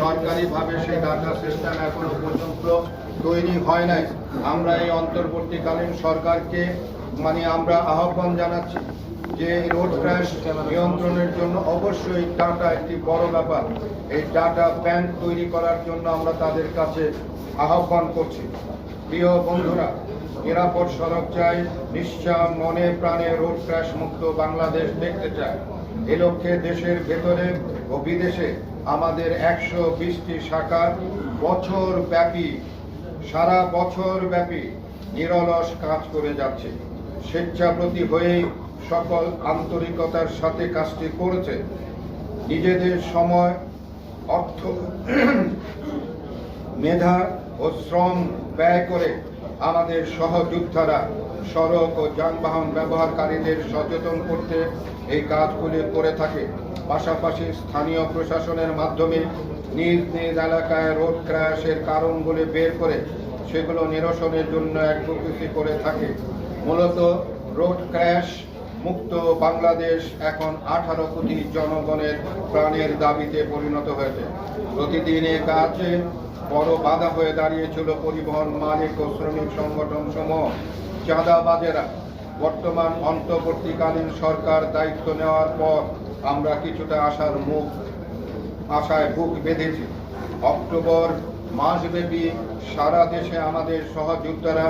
সরকারিভাবে সেই data system এখনও পর্যন্ত তৈরি হয় নাই। আমরা এই অন্তর্বর্তীকালীন সরকারকে মানে আমরা আহ্বান জানাচ্ছি যে রোড ক্র্যাশ নিয়ন্ত্রণের জন্য অবশ্যই ডাটা একটি বড় ব্যাপার। এই ডাটা ব্যাংক তৈরি করার জন্য আমরা তাদের কাছে আহ্বান করছি। প্রিয় বন্ধুরা, নিরাপদ সড়ক চাই নিশ্চয় মনে প্রাণে রোড ক্র্যাশ মুক্ত বাংলাদেশ দেখতে চায় এ লক্ষ্যে দেশের ভেতরে ও বিদেশে আমাদের একশো বিশটি শাখা বছর ব্যাপী সারা বছর ব্যাপী নিরলস কাজ করে যাচ্ছে। স্বেচ্ছাপ্রতি হয়েই সকল আন্তরিকতার সাথে কাজটি করেছে। নিজেদের সময়, অর্থ, মেধা ও শ্রম ব্যয় করে আমাদের সহযোদ্ধারা সড়ক ও যানবাহন ব্যবহারকারীদের সচেতন করতে এই কাজগুলি করে থাকে। পাশাপাশি স্থানীয় প্রশাসনের মাধ্যমে নিজ নিজ এলাকায় রোড ক্র্যাশের কারণগুলি বের করে সেগুলো নিরসনের জন্য অ্যাডভোকেসি করে থাকে। মূলত রোড ক্র্যাশ মুক্ত বাংলাদেশ এখন আঠারো কোটি জনগণের প্রাণের দাবিতে পরিণত হয়েছে। প্রতিদিন এ কাজে বড় বাধা হয়ে দাঁড়িয়েছিল পরিবহন মালিক ও শ্রমিক সংগঠন সমূহ চাঁদাবাজেরা বর্তমান অন্তর্বর্তীকালীন সরকার দায়িত্ব নেওয়ার পর আমরা কিছুটা আশার মুখ, আশায় বুক বেঁধেছি। অক্টোবর মাসব্যাপী সারা দেশে আমাদের সহযোদ্ধারা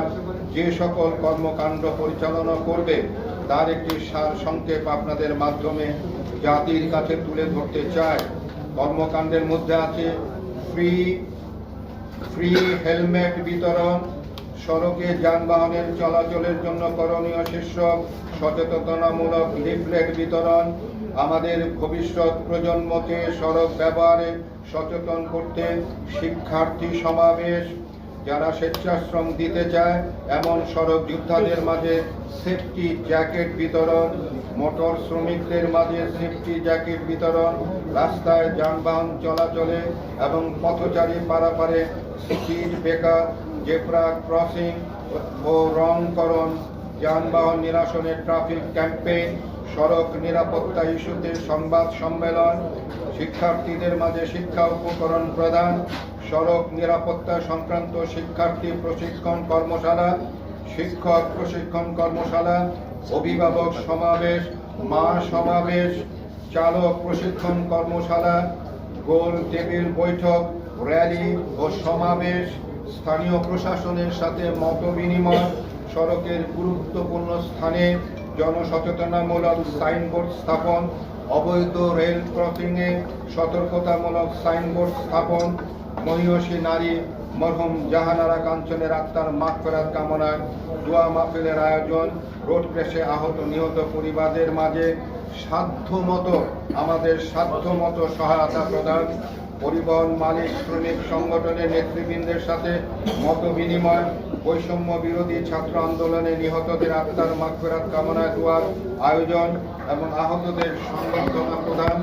যে সকল কর্মকাণ্ড পরিচালনা করবে, তার একটি সার সংক্ষেপ আপনাদের মাধ্যমে জাতির কাছে তুলে ধরতে চায় কর্মকাণ্ডের মধ্যে আছে ফ্রি ফ্রি হেলমেট বিতরণ সড়কে যানবাহনের চলাচলের জন্য করণীয় শীর্ষক সচেতনতামূলক লিফলেট বিতরণ। আমাদের ভবিষ্যৎ প্রজন্মকে সড়ক ব্যবহারে সচেতন করতে শিক্ষার্থী সমাবেশ। যারা স্বেচ্ছাশ্রম দিতে চায়, এমন সড়ক যোদ্ধাদের মাঝে সেফটি জ্যাকেট বিতরণ। মোটর শ্রমিকদের মাঝে সেফটি জ্যাকেট বিতরণ। রাস্তায় যানবাহন চলাচলে এবং পথচারী পারাপারে স্পিড ব্রেকার জেব্রা ক্রসিং ও রংকরণ যানবাহন নিরাসনের ট্রাফিক ক্যাম্পেইন সড়ক নিরাপত্তা ইস্যুতে সংবাদ সম্মেলন, শিক্ষার্থীদের মাঝে শিক্ষা উপকরণ প্রদান, সড়ক নিরাপত্তা সংক্রান্ত শিক্ষার্থী প্রশিক্ষণ কর্মশালা, শিক্ষক প্রশিক্ষণ কর্মশালা, অভিভাবক সমাবেশ, মা সমাবেশ, চালক প্রশিক্ষণ কর্মশালা, গোল টেবিল বৈঠক, র্যালি ও সমাবেশ স্থানীয় প্রশাসনের সাথে মত বিনিময় সড়কের গুরুত্বপূর্ণ স্থানে জনসচেতনামূলক সাইনবোর্ড স্থাপন, অবৈধ রেল ক্রসিংয়ে সতর্কতামূলক সাইনবোর্ড স্থাপন মহিষী নারী মরহুম জাহানারা কাঞ্চনের আত্মার মাগফেরাত কামনায় দোয়া মাহফিলের আয়োজন, রোড ক্রেশে আহত নিহত পরিবারদের মাঝে সাধ্যমতো, আমাদের সাধ্যমতো সহায়তা প্রদান পরিবহন মালিক, শ্রমিক সংগঠনের নেতৃবৃন্দের সাথে মত বিনিময় বৈষম্য বিরোধী ছাত্র আন্দোলনে নিহতদের আত্মার মাগফেরাত কামনা দোয়ার আয়োজন এবং আহতদের সংবর্ধনা প্রদান।